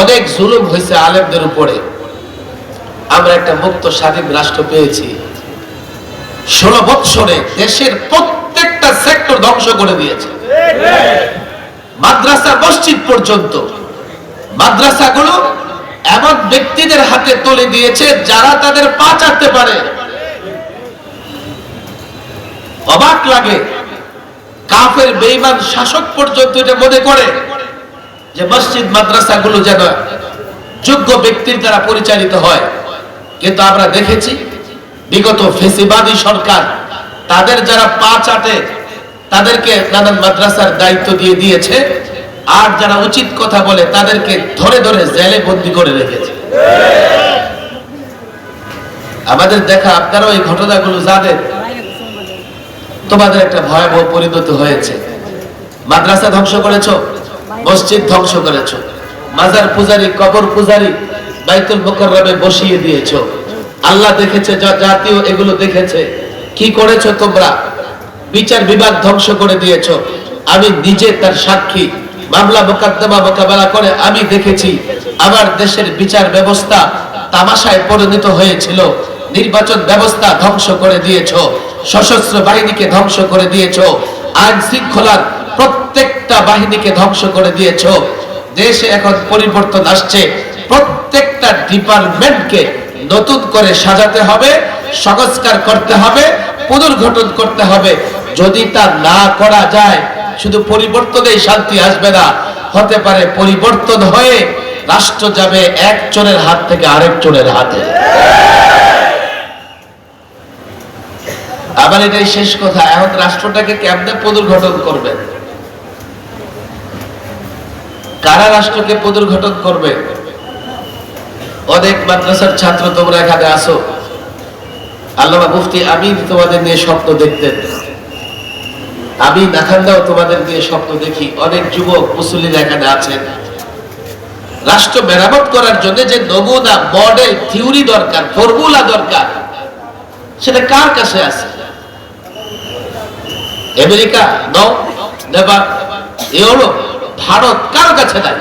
অনেক জুলুম হয়েছে আলেমদের উপরে। আমরা একটা মুক্ত স্বাধীন রাষ্ট্র পেয়েছি। ষোলো বৎসরে দেশের প্রত্যেকটা সেক্টর ধ্বংস করে দিয়েছে। মাদ্রাসা, মসজিদ পর্যন্ত। মাদ্রাসাগুলো এমন ব্যক্তিদের হাতে তুলে দিয়েছে যারা তাদের পা চাটতে পারে। অবাক লাগে, কাফের বেইমান শাসক পর্যন্ত এটা মনে করে। যে মসজিদ, মাদ্রাসাগুলো যেন যোগ্য ব্যক্তির দ্বারা পরিচালিত হয়। কিন্তু আমরা দেখেছি, বিগত ফেসিবাদী সরকার তাদের যারা পা চাটে, তাদেরকে নানান মাদ্রাসার দায়িত্ব দিয়ে দিয়েছে। আর যারা উচিত কথা বলে, তাদেরকে ধরে ধরে জেলে বন্দি করে রেখেছে। আমাদের দেখা, আপনারাও এই ঘটনাগুলো জানেন। তোমাদের একটা ভয়াবহ পরিণতি হয়েছে। মাদ্রাসা ধ্বংস করেছ? মসজিদ ধ্বংস করেছ। মাজার পূজারি, কবর পূজারি বাইতুল মুকাররমে বসিয়ে দিয়েছ। আল্লাহ দেখেছে জা- জাতীয় এগুলো দেখেছে। কি করেছ তোমরা? বিচার বিভাগ ধ্বংস করে দিয়েছ। আমি নিজে তার সাক্ষী। মামলা মোকদ্দমা মোকাবেলা করে আমি দেখেছি, আমার দেশের বিচার ব্যবস্থা তামাশায় পরিণত হয়েছিল। নির্বাচন ব্যবস্থা ধ্বংস করে দিয়েছ। সশস্ত্র বাহিনীকে ধ্বংস করে দিয়েছ। আইন শৃঙ্খলার প্রত্যেকটা বাহিনীকে ধ্বংস করে দিয়েছ। দেশে এখন পরিবর্তন আসছে। প্রত্যেকটা ডিপার্টমেন্টকে নতুন করে সাজাতে হবে, সংস্কার করতে হবে, পুনর্গঠন করতে হবে। যদি তা না করা যায়, শুধু পরিবর্তনেই শান্তি আসবে না। হতে পারে পরিবর্তন হয়ে রাষ্ট্র যাবে এক চোরের হাত থেকে আরেক চোরের হাতে। আবার এটাই শেষ কথা। এখন রাষ্ট্রটাকে কেমনে পুনর্গঠন করবে? কারা রাষ্ট্রকে পুনর্গঠন করবে, অনেক মাদ্রাসার ছাত্র তোমরা এখানে আসো আল্লামা মুফতি আমি তোমাদের নিয়ে স্বপ্ন দেখতেন। আমি নাখান্দাও তোমাদের নিয়ে স্বপ্ন দেখি। অনেক যুবক মুসলিম এখানে আছেন রাষ্ট্র মেরামত করার জন্য যে নমুনা, মডেল, থিওরি দরকার, ফর্মুলা দরকার, সেটা কার কাছে আছে? আমেরিকা? নেপাল ইউরোপ ভারত কার কাছে নাই।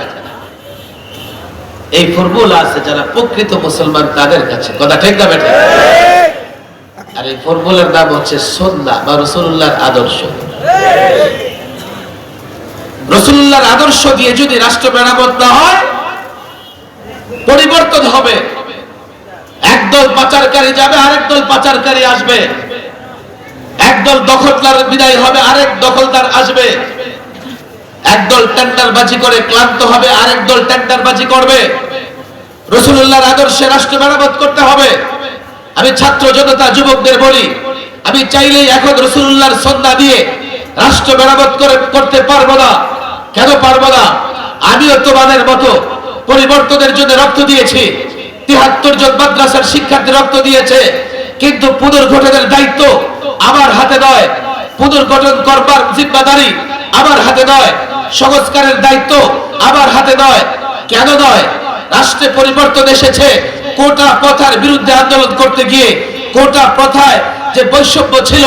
এই ফর্মুলা আছে যারা প্রকৃত মুসলমান তাদের কাছে। কথা ঠিক না বেটা? আর এই ফর্মুলার নাম হচ্ছে সন্না বা রসুল্লাহর আদর্শ। রসুল্লাহর আদর্শ দিয়ে যদি রাষ্ট্র মেরামত না হয়, পরিবর্তন হবে। একদল পাচারকারী যাবে, আরেক দল পাচারকারী আসবে। একদল দখলদার বিদায় হবে, আরেক দখলদার আসবে। একদল টেন্ডারবাজি করে, ক্লান্ত হবে, আরেক দল টেন্ডারবাজি করবে। রসুল্লাহর আদর্শে রাষ্ট্র মেরামত করতে হবে। আমি ছাত্র জনতা, যুবকদের বলি, আমি চাইলেই এখন রসুল্লাহর সন্ধ্যা দিয়ে রাষ্ট্র মেরামত করে, করতে পারব না। কেন পারব না? আমিও তোমাদের মতো পরিবর্তনের জন্য রক্ত দিয়েছি। তিহাত্তর জন মাদ্রাসার শিক্ষার্থী রক্ত দিয়েছে। কিন্তু পুনর্গঠনের দায়িত্ব আমার হাতে নয়। পুনর্গঠন করবার জিম্মাদারি আমার হাতে নয়। সংস্কারের দায়িত্ব আবার হাতে নয়। কেন নয়? রাষ্ট্রে পরিবর্তন এসেছে। কোটা প্রথার বিরুদ্ধে আন্দোলন করতে গিয়ে, কোটা প্রথায় যে বৈষম্য ছিল,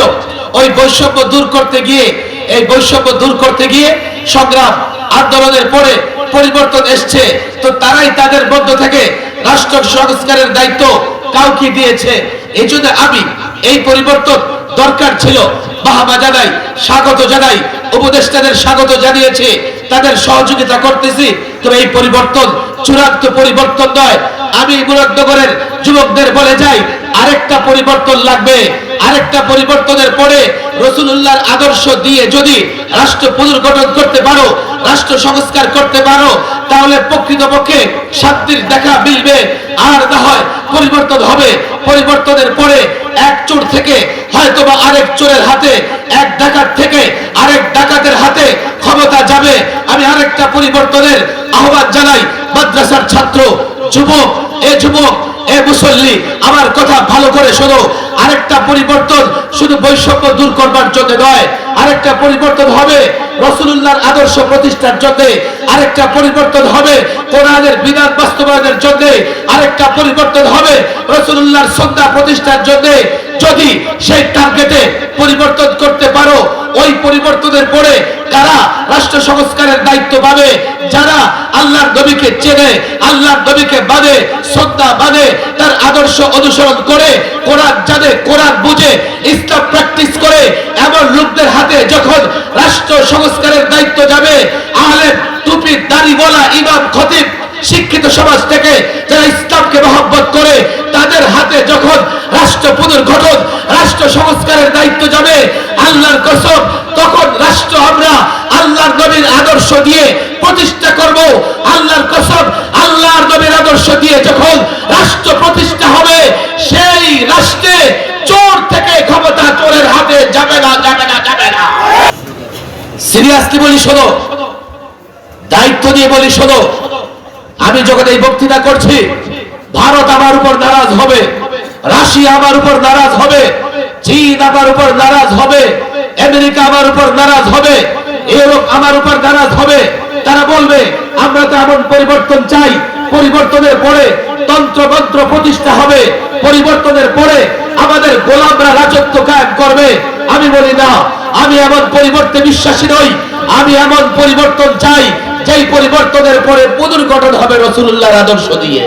ওই বৈষম্য দূর করতে গিয়ে, এই বৈষম্য দূর করতে গিয়ে সংগ্রাম আন্দোলনের পরে পরিবর্তন এসছে। তো তারাই তাদের মধ্য থেকে রাষ্ট্র সংস্কারের দায়িত্ব কাউকে দিয়েছে। এই আমি এই পরিবর্তন দরকার ছিল। বাহাবা জানাই, স্বাগত জানাই, উপদেষ্টাদের স্বাগত জানিয়েছি, তাদের সহযোগিতা করতেছি, তবে এই পরিবর্তন চূড়ান্ত পরিবর্তন নয়। আমি মুরাদনগরের যুবকদের বলে যাই, আরেকটা পরিবর্তন লাগবে, আরেকটা পরিবর্তনের পরে রসুল্লাহর আদর্শ দিয়ে যদি রাষ্ট্র পুনর্গঠন করতে পারো, রাষ্ট্র সংস্কার করতে পারো, তাহলে প্রকৃতপক্ষে শান্তির দেখা মিলবে। আর না হয় পরিবর্তন হবে। পরিবর্তনের পরে এক চোর থেকে হয়তো আরেক চোরের হাতে, এক ডাকাত থেকে আরেক ডাকাতের হাতে ক্ষমতা যাবে। আমি আরেকটা পরিবর্তনের আহ্বান জানাই, মাদ্রাসার ছাত্র, যুবক, এ যুবক, এ মুসল্লি, আমার কথা ভালো করে শোনো। আরেকটা পরিবর্তন শুধু বৈষম্য দূর করবার জন্য নয়, আরেকটা পরিবর্তন হবে রসুল্লাহর আদর্শ প্রতিষ্ঠার জন্য আরেকটা পরিবর্তন হবে, কোরআনের বিধান বাস্তবায়নের জন্য আরেকটা পরিবর্তন হবে রসুল্লাহর সন্ধ্যা প্রতিষ্ঠার জন্য যদি সেই টার্গেটে পরিবর্তন করতে পারো, ওই পরিবর্তনের পরে কারা রাষ্ট্র সংস্কারের দায়িত্ব পাবে, যারা আল্লাহর নবীকে চেনে, আল্লাহর নবীকে মানে শ্রদ্ধা মানে তার আদর্শ অনুসরণ করে কোরআন জানে, কোরআন বুঝে, ইসলাম এমন হাতে যখন রাষ্ট্র সংস্কারের দায়িত্ব যাবে, আহলে টুপি দাড়িওয়ালা ইমাম, খতিব, শিক্ষিত সমাজ থেকে যারা ইসলামকে মহব্বত করে, তাদের হাতে যখন রাষ্ট্র পুনর্গঠন, রাষ্ট্র সংস্কারের দায়িত্ব যাবে, আল্লাহর কসম, তখন রাষ্ট্র আমরা আল্লাহর নবীর আদর্শ দিয়ে প্রতিষ্ঠা করব। আল্লাহর কসম, আল্লাহর নবীর আদর্শ দিয়ে যখন রাষ্ট্র প্রতিষ্ঠা হবে সেই রাষ্ট্রে চোর থেকে ক্ষমতা চোরের হাতে যাবে না যাবে না যাবে না সিরিয়াসলি বলি শোনো? দায়িত্ব দিয়ে বলি শোনো। আমি যখন এই বক্তৃতা করছি, ভারত আমার উপর নারাজ হবে, রাশিয়া আমার উপর নারাজ হবে, চীন আমার উপর নারাজ হবে, আমেরিকা আমার উপর নারাজ হবে, ইউরোপ আমার উপর নারাজ হবে। তারা বলবে, আমরা তো এমন পরিবর্তন চাই, পরিবর্তনের পরে তন্ত্র মন্ত্র প্রতিষ্ঠা হবে, পরিবর্তনের পরে আমাদের গোলামরা রাজত্ব কায়েম করবে। আমি বলি, না আমি এমন পরিবর্তে বিশ্বাসী নই, আমি এমন পরিবর্তন চাই, যেই পরিবর্তনের পরে পুনর্গঠন হবে রসুল্লাহর আদর্শ দিয়ে।